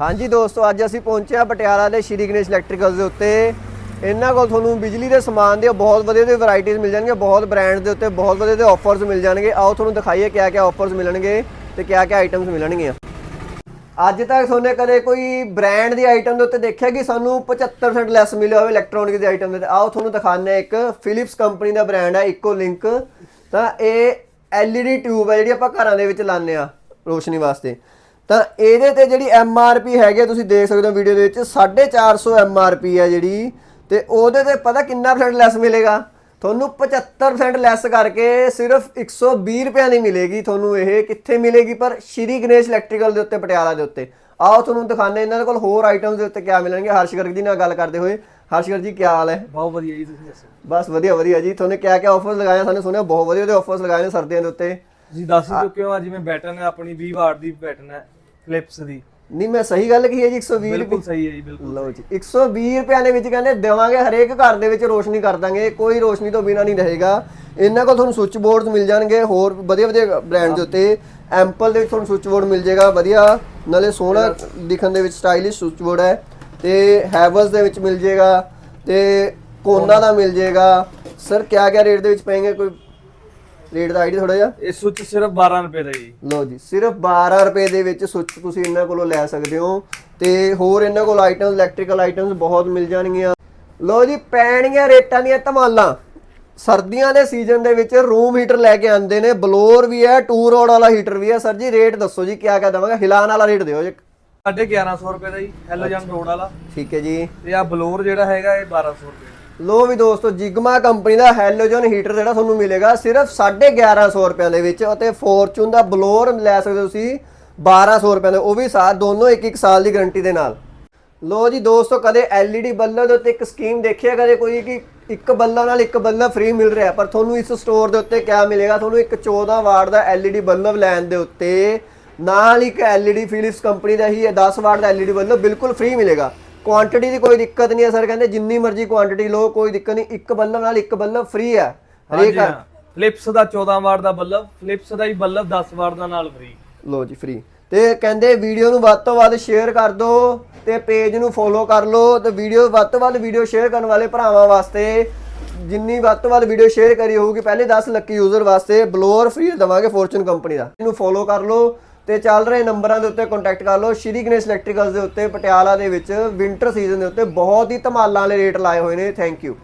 ਹਾਂਜੀ ਦੋਸਤੋ, ਅੱਜ ਅਸੀਂ ਪਹੁੰਚੇ ਹਾਂ ਪਟਿਆਲਾ ਦੇ ਸ਼੍ਰੀ ਗਣੇਸ਼ ਇਲੈਕਟ੍ਰੀਕਲਸ ਦੇ ਉੱਤੇ। ਇਹਨਾਂ ਕੋਲ ਤੁਹਾਨੂੰ ਬਿਜਲੀ ਦੇ ਸਮਾਨ ਦੀਆਂ ਬਹੁਤ ਵਧੀਆ ਦੇ ਵੈਰਾਈਟੀਆਂ ਮਿਲ ਜਾਣਗੀਆਂ ਬਹੁਤ ਬ੍ਰਾਂਡ ਦੇ ਉੱਤੇ ਬਹੁਤ ਵਧੀਆ ਦੇ ਆਫਰਸ ਮਿਲ ਜਾਣਗੇ। ਆਓ ਤੁਹਾਨੂੰ ਦਿਖਾਈਏ ਕਿਆ ਕਿਆ ਆਫਰਸ ਮਿਲਣਗੇ ਤੇ ਕਿਆ ਕਿਆ ਆਈਟਮਸ ਮਿਲਣਗੀਆਂ। ਅੱਜ ਤੱਕ ਤੁਹਾਨੂੰ ਕਦੇ ਕੋਈ ਬ੍ਰਾਂਡ ਦੀ ਆਈਟਮ ਦੇ ਉੱਤੇ ਦੇਖਿਆ ਕਿ ਸਾਨੂੰ 75% ਲੈਸ ਮਿਲਿਆ ਹੋਵੇ ਇਲੈਕਟ੍ਰੋਨਿਕ ਦੀ ਆਈਟਮ ਦੇ ਉੱਤੇ? ਆਓ ਤੁਹਾਨੂੰ ਦਿਖਾਉਂਦੇ ਹਾਂ ਇੱਕ ਫਿਲਿਪਸ ਕੰਪਨੀ ਦਾ ਬ੍ਰਾਂਡ ਹੈ ਇਕੋ ਲਿੰਕ ਤਾਂ ਇਹ LED ਟਿਊਬ ਹੈ ਜਿਹੜੀ ਆਪਾਂ ਘਰਾਂ ਦੇ ਵਿੱਚ ਲਾਉਂਦੇ ਆ ਰੋਸ਼ਨੀ ਵਾਸਤੇ। ਤਾਂ ਇਹਦੇ ਤੇ ਜਿਹੜੀ MRP ਹੈਗੀ ਆ, ਤੁਸੀਂ ਦੇਖ ਸਕਦੇ ਹੋ ਵੀਡੀਓ ਦੇ ਵਿੱਚ 450 MRP ਹੈ ਜਿਹੜੀ। ਤੇ ਉਹਦੇ ਤੇ ਪਤਾ ਕਿੰਨਾ ਪਰਸੈਂਟ ਲੈਸ ਮਿਲੇਗਾ? ਤੁਹਾਨੂੰ 75% ਲੈਸ ਕਰਕੇ ਸਿਰਫ 120 ਰੁਪਏ ਦੀ ਮਿਲੇਗੀ ਤੁਹਾਨੂੰ ਇਹ ਕਿੱਥੇ ਮਿਲੇਗੀ? ਪਰ ਸ਼੍ਰੀ ਗਣੇਸ਼ ਇਲੈਕਟ੍ਰੀਕਲ ਦੇ ਉੱਤੇ ਪਟਿਆਲਾ ਦੇ ਉੱਤੇ। ਆਓ ਤੁਹਾਨੂੰ ਦਿਖਾਣੇ ਇਹਨਾਂ ਦੇ ਕੋਲ ਹੋਰ ਆਈਟਮਸ ਦੇ ਉੱਤੇ ਕਿਆ ਮਿਲਣਗੇ। ਹਰਸ਼ ਗਰਗ ਜੀ ਨਾਲ ਗੱਲ ਕਰਦੇ ਹੋਏ। ਹਰਸ਼ ਗਰਗ ਜੀ ਕੀ ਹਾਲ ਹੈ? ਬਹੁਤ ਵਧੀਆ ਜੀ ਤੁਸੀਂ ਦੱਸੋ। ਬਸ ਵਧੀਆ ਵਧੀਆ ਜੀ। ਤੁਹਾਨੂੰ ਕਿਆ ਕਿਆ ਆਫਰਸ ਲਗਾਏ? ਸਾਨੂੰ ਸੁਣਿਆ ਬਹੁਤ ਵਧੀਆ ਦੇ ਆਫਰਸ ਲਗਾਏ ਨੇ ਸਰਦੀਆਂ ਦੇ ਉੱਤੇ। ਤੁਸੀਂ ਦੱਸ ਚੁੱਕੇ ਹੋ ਜਿਵੇਂ ਬੈਟਨ ਹੈ ਆਪਣੀ 20 ਵਾਟ ਦੀ ਬੈਟਨ ਹੈ। ਫਿਲਿਪਸ ਦੀ। ਨਹੀਂ ਮੈਂ ਸਹੀ ਗੱਲ ਕੀ ਹੈ ਜੀ 120 ਰੁਪਏ ਬਿਲਕੁਲ ਸਹੀ ਹੈ ਜੀ ਬਿਲਕੁਲ ਲਓ ਜੀ 120 ਰੁਪਏ ਦੇ ਵਿੱਚ ਕਹਿੰਦੇ ਦੇਵਾਂਗੇ ਹਰੇਕ ਘਰ ਦੇ ਵਿੱਚ ਰੋਸ਼ਨੀ ਕਰ ਦਾਂਗੇ ਕੋਈ ਰੋਸ਼ਨੀ ਤੋਂ ਬਿਨਾ ਨਹੀਂ ਰਹੇਗਾ। ਇਹਨਾਂ ਕੋਲ ਤੁਹਾਨੂੰ ਸੁੱਚ ਬੋਰਡਸ ਮਿਲ ਜਾਣਗੇ ਹੋਰ ਵਧੀਆ ਵਧੀਆ ਬ੍ਰਾਂਡ ਦੇ ਉੱਤੇ। ਐਂਪਲ ਦੇ ਵਿੱਚ ਤੁਹਾਨੂੰ ਸੁੱਚ ਬੋਰਡ ਮਿਲ ਜਾਏਗਾ ਵਧੀਆ। ਨਾਲੇ ਸੋਹਣਾ ਦਿਖਣ ਦੇ ਵਿੱਚ ਸਟਾਈਲਿਸ਼ ਸੁੱਚ ਬੋਰਡ ਹੈ। ਤੇ ਹੈਵਲਸ ਦੇ ਵਿੱਚ ਮਿਲ ਜਾਏਗਾ ਤੇ ਕੋਨਾ ਦਾ ਮਿਲ ਜਾਏਗਾ। ਸਰ ਕਿਆ ਕਿਆ ਰੇਟ ਦੇ ਵਿੱਚ ਪਏਗੇ? ਕੋਈ ਰੇਟ ਦਾ ਆਈਡੀਆ ਥੋੜਾ ਜਿਹਾ? ਇਹ ਸੁੱਚ ਸਿਰਫ 12 ਰੁਪਏ ਦਾ ਜੀ। ਲਓ ਜੀ ਸਿਰਫ 12 ਰੁਪਏ ਦੇ ਵਿੱਚ ਸੁੱਚ ਤੁਸੀਂ ਇਹਨਾਂ ਕੋਲੋਂ ਲੈ ਸਕਦੇ ਹੋ ਤੇ ਹੋਰ ਇਹਨਾਂ ਕੋਲ ਆਈਟਮਸ ਇਲੈਕਟ੍ਰੀਕਲ ਆਈਟਮਸ ਬਹੁਤ ਮਿਲ ਜਾਣਗੀਆਂ। ਲਓ ਜੀ ਪੈਣੀਆਂ ਰੇਟਾਂ ਦੀਆਂ ਧਮਾਲਾਂ। ਸਰਦੀਆਂ ਦੇ ਸੀਜ਼ਨ ਦੇ ਵਿੱਚ ਰੂਮ ਹੀਟਰ ਲੈ ਕੇ ਆਉਂਦੇ ਨੇ ਬਲੋਰ ਵੀ ਹੈ ਟੂ ਰੋਡ ਵਾਲਾ ਹੀਟਰ ਵੀ ਹੈ। ਸਰ ਜੀ ਰੇਟ ਦੱਸੋ ਜੀ ਕਿਆ ਕਿਆ ਦਵਾਂਗਾ? ਹਿਲਾਨ ਵਾਲਾ ਰੇਟ ਦਿਓ ਜੀ। 1150 ਰੁਪਏ ਦਾ ਜੀ ਹੈਲੋਜਨ ਰੋਡ ਵਾਲਾ। ਠੀਕ ਹੈ ਜੀ। ਤੇ ਆ ਬਲੋਰ ਜਿਹੜਾ ਹੈਗਾ ਇਹ 1200 ਰੁਪਏ। ਲੋ ਵੀ ਦੋਸਤੋ, ਜਿਗਮਾ ਕੰਪਨੀ ਦਾ ਹੈਲੋਜਨ ਹੀਟਰ ਜਿਹੜਾ ਤੁਹਾਨੂੰ ਮਿਲੇਗਾ, ਸਿਰਫ 1150 ਰੁਪਏ ਦੇ ਵਿੱਚ ਅਤੇ ਫੋਰਚੂਨ ਦਾ ਬਲੋਰ ਲੈ ਸਕਦੇ ਹੋ ਤੁਸੀਂ 1200 ਰੁਪਏ ਦਾ, ਉਹ ਵੀ ਸਾਥ ਦੋਨੋਂ ਇੱਕ ਇੱਕ ਸਾਲ ਦੀ ਗਾਰੰਟੀ ਦੇ ਨਾਲ। ਲੋ ਜੀ ਦੋਸਤੋ, ਕਦੇ LED ਬੱਲਬ ਦੇ ਉੱਤੇ ਇੱਕ ਸਕੀਮ ਦੇਖੀ ਹੈ ਕਦੇ ਕੋਈ ਕਿ ਇੱਕ ਬੱਲਬ ਨਾਲ ਇੱਕ ਬੱਲਬ ਫ੍ਰੀ ਮਿਲ ਰਿਹਾ, ਪਰ ਤੁਹਾਨੂੰ ਇਸ ਸਟੋਰ ਦੇ ਉੱਤੇ ਕਿਆ ਮਿਲੇਗਾ? ਤੁਹਾਨੂੰ ਇੱਕ 14 ਵਾਟ ਦਾ LED ਬੱਲਬ ਲੈਣ ਦੇ ਉੱਤੇ ਨਾਲ ਇੱਕ LED ਫਿਲਿਪਸ ਕੰਪਨੀ ਦਾ ਹੀ ਹੈ 10 ਵਾਟ ਦਾ LED ਬੱਲਬ ਬਿਲਕੁਲ ਫ੍ਰੀ ਮਿਲੇਗਾ। ਕੁਆਂਟੀਟੀ ਦੀ ਕੋਈ ਦਿੱਕਤ ਨਹੀਂ ਹੈ ਸਰ। ਕਹਿੰਦੇ ਜਿੰਨੀ ਮਰਜ਼ੀ ਕੁਆਂਟੀਟੀ ਲਓ ਕੋਈ ਦਿੱਕਤ ਨਹੀਂ। ਇੱਕ ਬੱਲਬ ਨਾਲ ਇੱਕ ਬੱਲਬ ਫ੍ਰੀ ਹੈ। ਹਾਂਜੀ ਹਾਂ। ਫਿਲਿਪਸ ਦਾ 14 ਵਾਟ ਦਾ ਬੱਲਬ ਫਿਲਿਪਸ ਦਾ ਹੀ ਬੱਲਬ 10 ਵਾਟ ਦਾ ਨਾਲ ਫ੍ਰੀ ਲੋ ਜੀ ਫ੍ਰੀ ਤੇ ਕਹਿੰਦੇ ਵੀਡੀਓ ਨੂੰ ਵੱਧ ਤੋਂ ਵੱਧ ਸ਼ੇਅਰ ਕਰ ਦਿਓ ਤੇ ਪੇਜ ਨੂੰ ਫੋਲੋ ਕਰ ਲਓ। ਤੇ ਵੀਡੀਓ ਵੱਧ ਤੋਂ ਵੱਧ ਵੀਡੀਓ ਸ਼ੇਅਰ ਕਰਨ ਵਾਲੇ ਭਰਾਵਾਂ ਵਾਸਤੇ ਜਿੰਨੀ ਵੱਧ ਤੋਂ ਵੱਧ ਵੀਡੀਓ ਸ਼ੇਅਰ ਕਰੀ ਹੋਊਗੀ ਪਹਿਲੇ 10 ਲੱਕੀ ਯੂਜ਼ਰ ਵਾਸਤੇ ਬਲੋਅਰ ਫ੍ਰੀ ਦਵਾਂਗੇ ਫੋਰਚੂਨ ਕੰਪਨੀ ਦਾ। ਇਹਨੂੰ ਫੋਲੋ ਕਰ ਲਓ। ਤੇ ਚੱਲ ਰਹੇ ਨੰਬਰਾਂ ਦੇ ਉੱਤੇ ਕੰਟੈਕਟ ਕਰ ਲਓ। ਸ਼੍ਰੀ ਗਣੇਸ਼ ਇਲੈਕਟ੍ਰੀਕਲਸ ਦੇ ਉੱਤੇ, ਪਟਿਆਲਾ ਦੇ ਵਿੱਚ ਵਿੰਟਰ ਸੀਜ਼ਨ ਦੇ ਉੱਤੇ ਬਹੁਤ ਹੀ ਧਮਾਲਾਂ ਵਾਲੇ ਰੇਟ ਲਾਏ ਹੋਏ ਨੇ। Thank you